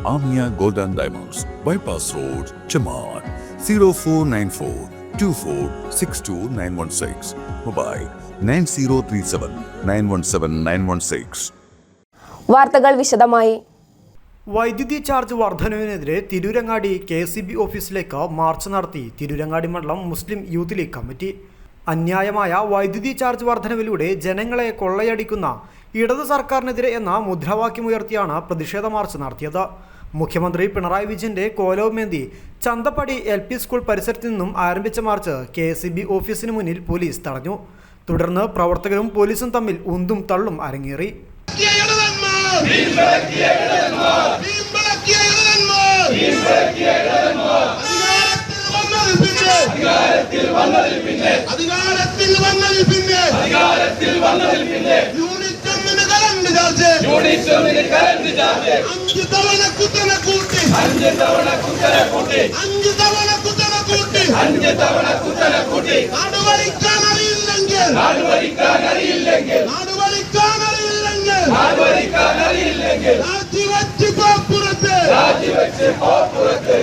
Redefining four six two nine Amia six mobile Diamonds. Bypass Road, seven 0494 2462 Mobile 9037 917 916. വാർത്തകൾ വിശദമായി വൈദ്യുതി charge വർധനവിനെതിരെ Tirurangadi K C B ഓഫീസിലേക്ക് march നടത്തി തിരൂരങ്ങാടി മണ്ഡലം മുസ്ലിം യൂത്ത് ലീഗ് കമ്മിറ്റി അന്യായമായ വൈദ്യുതി ചാർജ് വർധനവിലൂടെ ജനങ്ങളെ കൊള്ളയടിക്കുന്ന ഇടത് സർക്കാരിനെതിരെ എന്ന മുദ്രാവാക്യമുയർത്തിയാണ് പ്രതിഷേധ മാർച്ച് നടത്തിയത്. മുഖ്യമന്ത്രി പിണറായി വിജയന്റെ കോലവുമേന്തി ചന്തപ്പടി എൽ പി സ്കൂൾ പരിസരത്ത് നിന്നും ആരംഭിച്ച march K S C B ഓഫീസിന് മുന്നിൽ പോലീസ് തടഞ്ഞു. തുടർന്ന് പ്രവർത്തകരും പോലീസും തമ്മിൽ ഉന്തും തള്ളും അരങ്ങേറി. അധികാരത്തിൽ വന്നതിൽ പിന്നെ അധികാരത്തിൽ വന്നതിൽ പിന്നെ യൂണിറ്റ് ഒന്നിന് കറണ്ട് ചാർജ് അഞ്ച് തവണ കുത്തനെ കൂട്ടി അഞ്ച് തവണ കുത്തനെ കൂട്ടി നാടുവഴിക്കാൻ അറിയില്ലെങ്കിൽ നാടുവഴിക്കാൻ അറിയില്ലെങ്കിൽ രാജിവെച്ച് പോ പുറത്ത്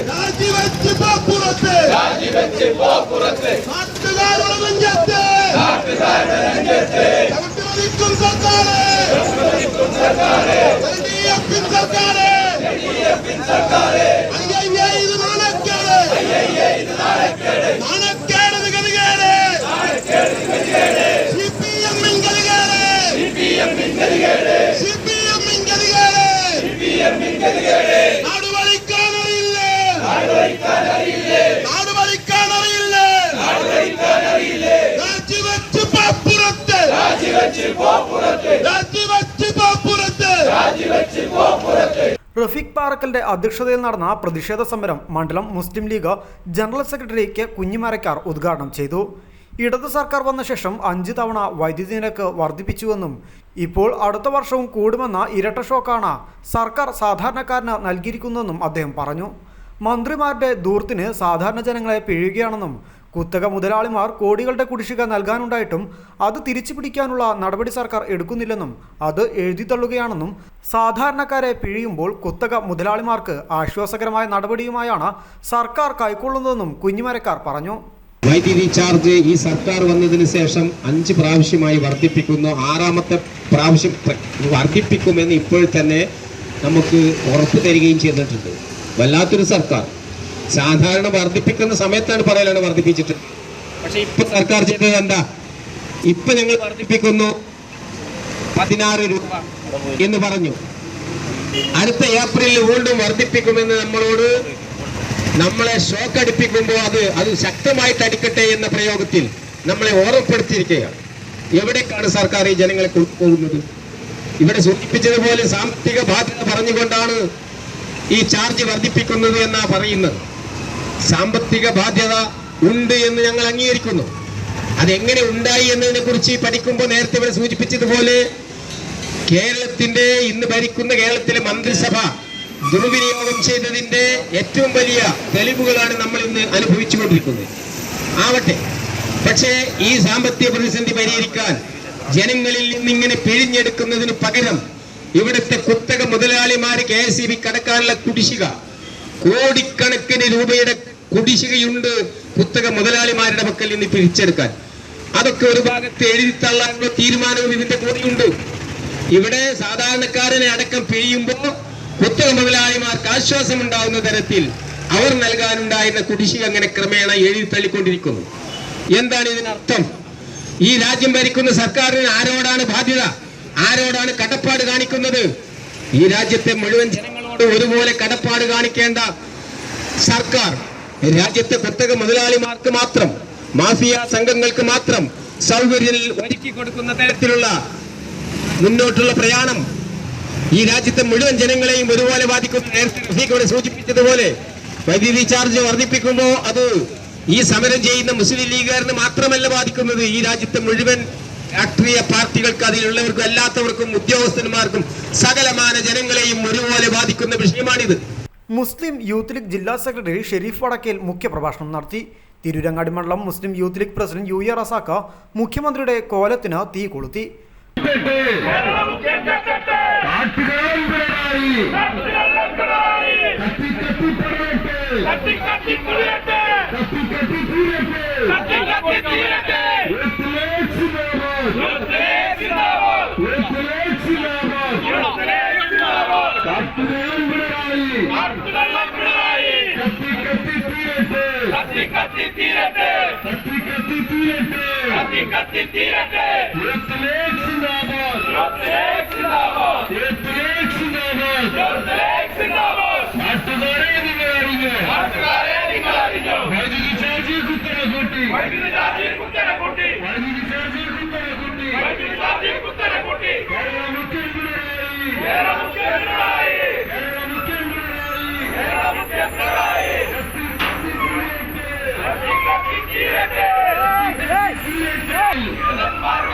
രാജിവെച്ച് പോ പുറത്ത് നാട്ടുകാരുടെ റഫീഖ് പാറക്കലിന്റെ അധ്യക്ഷതയിൽ നടന്ന പ്രതിഷേധ സമരം മണ്ഡലം Muslim League general secretary K Kunhimarakkar ഉദ്ഘാടനം ചെയ്തു. ഇടത് സർക്കാർ വന്ന ശേഷം അഞ്ച് തവണ വൈദ്യുതി നിരക്ക് വർദ്ധിപ്പിച്ചുവെന്നും ഇപ്പോൾ അടുത്ത വർഷവും കൂടുമെന്ന ഇരട്ട ഷോക്കാണ് സർക്കാർ സാധാരണക്കാരന് നൽകിയിരിക്കുന്നതെന്നും അദ്ദേഹം പറഞ്ഞു. മന്ത്രിമാരുടെ ദൂർത്തിന് സാധാരണ ജനങ്ങളെ പിഴുകയാണെന്നും കുത്തക മുതലാളിമാർ കോടികളുടെ കുടിശ്ശിക നൽകാനുണ്ടായിട്ടും അത് തിരിച്ചു പിടിക്കാനുള്ള നടപടി സർക്കാർ എടുക്കുന്നില്ലെന്നും അത് എഴുതിത്തള്ളുകയാണെന്നും സാധാരണക്കാരെ പിഴിയുമ്പോൾ കുത്തക മുതലാളിമാർക്ക് ആശ്വാസകരമായ നടപടിയുമായാണ് സർക്കാർ കൈക്കൊള്ളുന്നതെന്നും കുഞ്ഞിമരക്കാർ പറഞ്ഞു. വൈദ്യുതി ചാർജ് ഈ സർക്കാർ വന്നതിന് ശേഷം അഞ്ച് പ്രാവശ്യമായി വർദ്ധിപ്പിക്കുന്നു. ആറാമത്തെ പ്രാവശ്യം പ്ര- വർദ്ധിപ്പിക്കുമെന്ന് ഇപ്പോൾ തന്നെ നമുക്ക് ഉറപ്പ് തരികയും ചെയ്തിട്ടുണ്ട്. വല്ലാത്തൊരു സർക്കാർ. സാധാരണ വർദ്ധിപ്പിക്കുന്ന സമയത്താണ് പറയലാണ് വർദ്ധിപ്പിച്ചിട്ട്. പക്ഷെ ഇപ്പൊ സർക്കാർ ചെയ്തത് എന്താ? ഇപ്പൊ ഞങ്ങൾ വർദ്ധിപ്പിക്കുന്നു പതിനാറ് രൂപ എന്ന് പറഞ്ഞു. അടുത്ത ഏപ്രിലിൽ വീണ്ടും വർദ്ധിപ്പിക്കുമെന്ന് നമ്മളോട് നമ്മളെ ഷോക്ക് അടിപ്പിക്കുമ്പോൾ അത് അത് ശക്തമായി തടിക്കട്ടെ എന്ന പ്രയോഗത്തിൽ നമ്മളെ ഓർമ്മപ്പെടുത്തിയിരിക്കുകയാണ്. എവിടേക്കാണ് സർക്കാർ ഈ ജനങ്ങളെ കൊണ്ടുപോകുന്നത് ഇവിടെ സൂചിപ്പിച്ചതുപോലെ സാമ്പത്തിക ബാധ്യത പറഞ്ഞുകൊണ്ടാണ് ഈ ചാർജ് വർദ്ധിപ്പിക്കുന്നത് എന്നാ പറയുന്നത്. സാമ്പത്തിക ബാധ്യത ഉണ്ട് എന്ന് ഞങ്ങൾ അംഗീകരിക്കുന്നു. അതെങ്ങനെ ഉണ്ടായി എന്നതിനെ കുറിച്ച് പഠിക്കുമ്പോൾ നേരത്തെ ഇവിടെ സൂചിപ്പിച്ചതുപോലെ കേരളത്തിന്റെ ഇന്ന് ഭരിക്കുന്ന കേരളത്തിലെ മന്ത്രിസഭ ദുർവിനിയോഗം ചെയ്തതിന്റെ ഏറ്റവും വലിയ തെളിവുകളാണ് നമ്മൾ ഇന്ന് അനുഭവിച്ചുകൊണ്ടിരിക്കുന്നത്. ആവട്ടെ. പക്ഷേ ഈ സാമ്പത്തിക പ്രതിസന്ധി പരിഹരിക്കാൻ ജനങ്ങളിൽ നിന്ന് ഇങ്ങനെ പിഴിഞ്ഞെടുക്കുന്നതിന് പകരം ഇവിടുത്തെ കുത്തക മുതലാളിമാർ കെ എസ് ബി കടക്കാനുള്ള കുടിശ്ശിക കോടിക്കണക്കിന് രൂപയുടെ കുടിശ്ശികയുണ്ട് കുത്തക മുതലാളിമാരുടെ പക്കൽ നിന്ന് പിരിച്ചെടുക്കാൻ. അതൊക്കെ ഒരു ഭാഗത്ത് എഴുതിത്തള്ളാനുള്ള തീരുമാനവും ഇതിന്റെ കൂടെയുണ്ട്. ഇവിടെ സാധാരണക്കാരനെ അടക്കം പിഴിയുമ്പോൾ കുത്തക മുതലാളിമാർക്ക് ആശ്വാസം ഉണ്ടാകുന്ന തരത്തിൽ അവർ നൽകാനുണ്ടായിരുന്ന കുടിശ്ശിക അങ്ങനെ ക്രമേണ എഴുതി തള്ളിക്കൊണ്ടിരിക്കുന്നു. എന്താണ് ഇതിനർത്ഥം? ഈ രാജ്യം ഭരിക്കുന്ന സർക്കാരിന് ആരോടാണ് ബാധ്യത? ആരോടാണ് കടപ്പാട് കാണിക്കുന്നത്? ഈ രാജ്യത്തെ മുഴുവൻ ജനങ്ങളോട് ഒരുപോലെ കടപ്പാട് കാണിക്കേണ്ട സർക്കാർ രാജ്യത്തെ കുത്തക മുതലാളിമാർക്ക് മാത്രം മാഫിയ സംഘങ്ങൾക്ക് മാത്രം സൗകര്യം ഒരുക്കി കൊടുക്കുന്ന തരത്തിലുള്ള മുന്നോട്ടുള്ള പ്രയാണം ഈ രാജ്യത്തെ മുഴുവൻ ജനങ്ങളെയും ഒരുപോലെ ബാധിക്കുന്ന നേരത്തെ ഇവിടെ സൂചിപ്പിച്ചതുപോലെ വൈദ്യുതി ചാർജ് വർദ്ധിപ്പിക്കുമ്പോൾ അത് ഈ സമരം ചെയ്യുന്ന മുസ്ലിം ലീഗുകാരന് മാത്രമല്ല ബാധിക്കുന്നത്. ഈ രാജ്യത്തെ മുഴുവൻ രാഷ്ട്രീയ പാർട്ടികൾക്ക് അതിലുള്ളവർക്കും അല്ലാത്തവർക്കും ഉദ്യോഗസ്ഥന്മാർക്കും സകലമാന ജനങ്ങളെയും ഒരുപോലെ ബാധിക്കുന്ന വിഷയമാണിത്. മുസ്ലിം യൂത്ത് ലീഗ് ജില്ലാ സെക്രട്ടറി ഷെരീഫ് വടക്കേൽ മുഖ്യപ്രഭാഷണം നടത്തി. തിരൂരങ്ങാടി മണ്ഡലം Muslim Youth League president U. A Razak മുഖ്യമന്ത്രിയുടെ കോലത്തിന് തീ കൊളുത്തി. കടക്കടായി കത്തി കത്തി പറയട്ടെ കത്തി കത്തി പറയട്ടെ കത്തി കത്തി തീരട്ടെ. കത്തി കത്തി തീരട്ടെ. കത്തി കത്തി തീരട്ടെ. കത്തി കത്തി തീരട്ടെ കത്തി കത്തി തീരട്ടെ കത്തി കത്തി തീരട്ടെ ഇരുപത്തിലേക്ക് സിന്ദാബാദ് ഇരുപത്തിലേക്ക് സിന്ദാബാദ് వైద్యులు చార్జీ కుత్తర కొట్టి వైద్యులు చార్జీ కుత్తర కొట్టి వైద్యులు చార్జీ కుత్తర కొట్టి వైద్యులు చార్జీ కుత్తర కొట్టి కేరళ ముఖ్యమంత్రి కేరళ ముఖ్యమంత్రి కేరళ ముఖ్యమంత్రి కేరళ ముఖ్యమంత్రి justice justice justice justice justice justice justice justice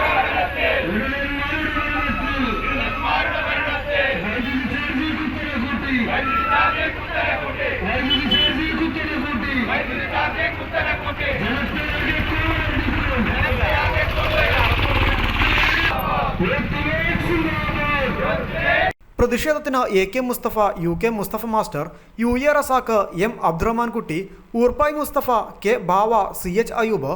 പ്രതിഷേധത്തിന് A K Musthafa U K Musthafa master U A Razak M Abdurahman Kutty Urppai Musthafa K Bava C H Ayub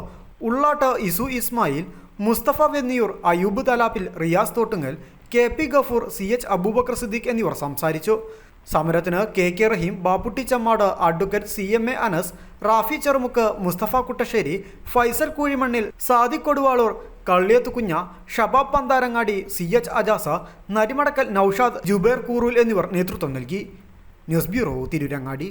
Ullatt Isu Ismail Musthafa Venniyur Ayub Thalappil Riyas Thottungal K P Gafoor C H Aboobacker Siddique എന്നിവർ സംസാരിച്ചു. സമരത്തിന് K K Rahim Bapputty Chammad advocate C M A Anas Rafi Cherumukku Musthafa Kuttassery Faisal Koozhimannil Sadiq Koduvalur Kalliyath Kunha Shabab Pantharangadi C H Ajas Narimadakkal Noushad Jubair Kurul എന്നിവർ നേതൃത്വം നൽകി. News bureau Tirurangadi.